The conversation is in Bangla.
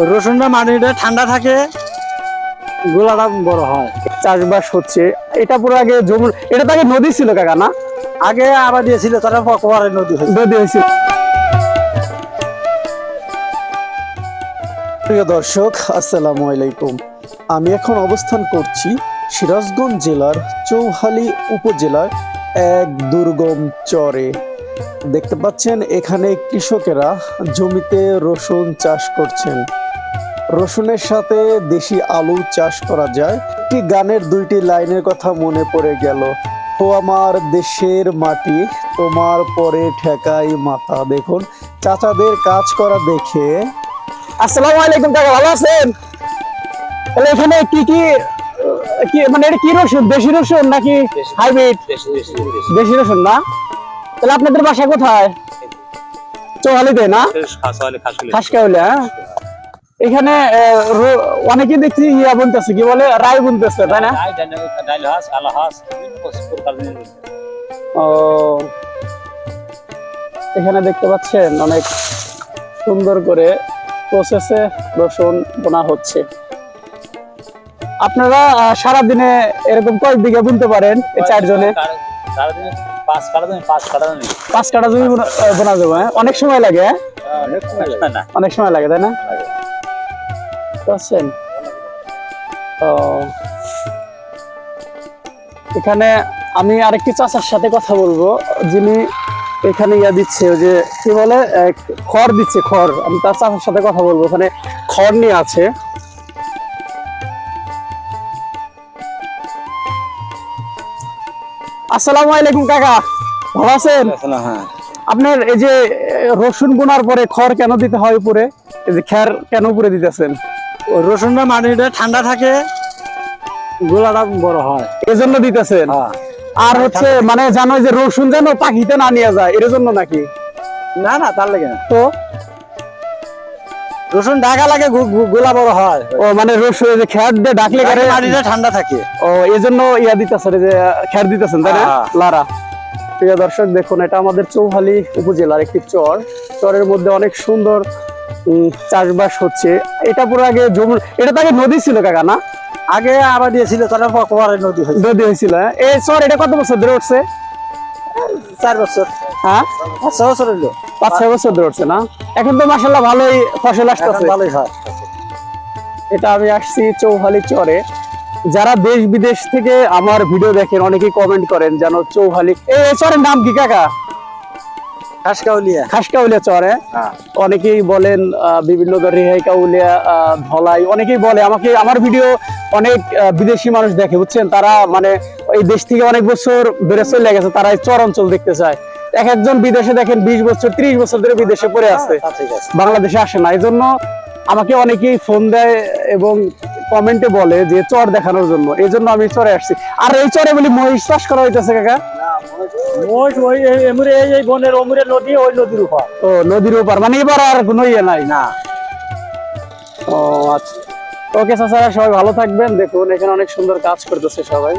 রসুনটা মাটিটা ঠান্ডা থাকে গোলাটা বড় হয়। চাষবাস হচ্ছে। এটা পুরো আগে জমি এটা তো আগে নদী ছিল কাকা না? আগে আবার দিয়েছিল তারা পকোয়ারে নদী হয়েছে। নদী হয়েছিল প্রিয় দর্শক আসসালামু আলাইকুম। আমি এখন অবস্থান করছি সিরাজগঞ্জ জেলার চৌহালি উপজেলার এক দুর্গম চরে। দেখতে পাচ্ছেন এখানে কৃষকেরা জমিতে রসুন চাষ করছেন। রসুনের সাথে দেশি আলু চাষ করা যায়। একটি গানের দুইটি লাইনের কথা মনে পড়ে গেল। ও আমার দেশের মাটি তোমার পরে ঠেকাই মাথা। দেখুন চাচাদের কাজ করা দেখে। আসসালামু আলাইকুম কাকা ভালো আছেন? তাহলে এখানে কি কি কি মানে এটা কি রসুন? দেশি রসুন নাকি হাইব্রিড? দেশি রসুন না? তাহলে আপনাদের বাসা কোথায়? চৌহালিতে না? খাসকাউলে হ্যাঁ? এখানে অনেকে দেখছি ইয়া বুনতেছে কি বলে? রায় বুনতেছে তাই না? ও এখানে দেখতে পাচ্ছেন অনেক সুন্দর করে প্রসেসে রসুন বোনা হচ্ছে। আপনারা আহ, সারাদিনে এরকম কয়েক বিঘা বুনতে পারেন এই চারজনে পাঁচ কাটা জমি বোনা আহ, বোনা যাবে হ্যাঁ? অনেক সময় লাগে হ্যাঁ? অনেক সময় লাগে। তাই না? বুঝছেন ও। এখানে আমি আরেকটি চাচার সাথে কথা বলব যিনি এখানে ইয়া দিচ্ছে যে কি বলে খড় দিচ্ছে খড়। আমি তার চাচার সাথে কথা বলব ওখানে খড় নিয়ে আছে। আসসালামু আলাইকুম কাকা। ভালো আছেন? আপনার এই যে রসুন বোনার পরে খড় কেন দিতে হয় উপরে? এই যে খ্যার কেন উপরে দিতেছেন? রসুনটা মাটিটা ঠান্ডা থাকে গোলাটা বড় হয়। এজন্য দিতেছেন? আর হচ্ছে মানে জানো যে রসুন যেন পাখিতে না নিয়ে যায় এর জন্য নাকি? না না তার লাগে না। তো? রসুন ঢাকা লাগে গোলা বড় হয়। ও মানে রসুন যে খ্যার দিয়ে ডাকলে করে মাটিটা ঠান্ডা থাকে। ও এই জন্য ইয়া দিতেছেন যে খ্যার দিতেছেন তাই না? হ্যাঁ। লারা। প্রিয় দর্শক দেখুন এটা আমাদের চৌহালি উপজেলার একটি চর। চরের মধ্যে অনেক সুন্দর চাষবাস হচ্ছে। এটা পুরো আগে জমি এটা তো আগে নদী ছিল কাকা না? আগে আবার দিয়েছিল তারা পকোয়ারে নদী নদী হয়েছিল হ্যাঁ? এই চর এটা কত বছর ধরে উঠছে? চার বছর। হ্যাঁ? পাঁচ ছ বছর পাঁচ ছয় বছর ধরে উঠছে না? এখন তো মাসাল্লাহ ভালোই ফসল আসতেছে। ভালোই হয়। এটা আমি আসছি চৌহালি চরে। যারা দেশ বিদেশ থেকে আমার ভিডিও দেখেন অনেকেই কমেন্ট করেন যেন চৌহালি এই চরের নাম কি কাকা? খাসকাউলিয়া। খাসকাউলিয়া চরে। হ্যাঁ। অনেকেই বলেন বিভিন্ন রেহাই কাউলিয়া আহ, ধলাই অনেকেই বলে। আমাকে আমার ভিডিও অনেক বিদেশি মানুষ দেখে বুঝছেন? তারা মানে এই দেশ থেকে অনেক বছর বেড়ে চলে গেছে তারা এই চর অঞ্চল দেখতে চায়। এক একজন বিদেশে দেখেন বিশ বছর ত্রিশ বছর ধরে বিদেশে পড়ে আছে। আছে। বাংলাদেশে আসে না। এই জন্য আমাকে অনেকেই ফোন দেয় এবং কমেন্টে বলে যে চর দেখানোর জন্য। এই জন্য আমি চরে আসছি। আর এই চরে বলি মহিষ চাষ করা হইতেছে কাকা? মোট ওই এমুরে এই এই বনের অমুরে নদী ওই নদীর উপর। ও নদীর উপর। মানে এবার আর কোনো ইয়ে নাই না? ও আচ্ছা। ওকে চাচারা সবাই ভালো থাকবেন। দেখুন এখানে অনেক সুন্দর কাজ করতেছে সবাই।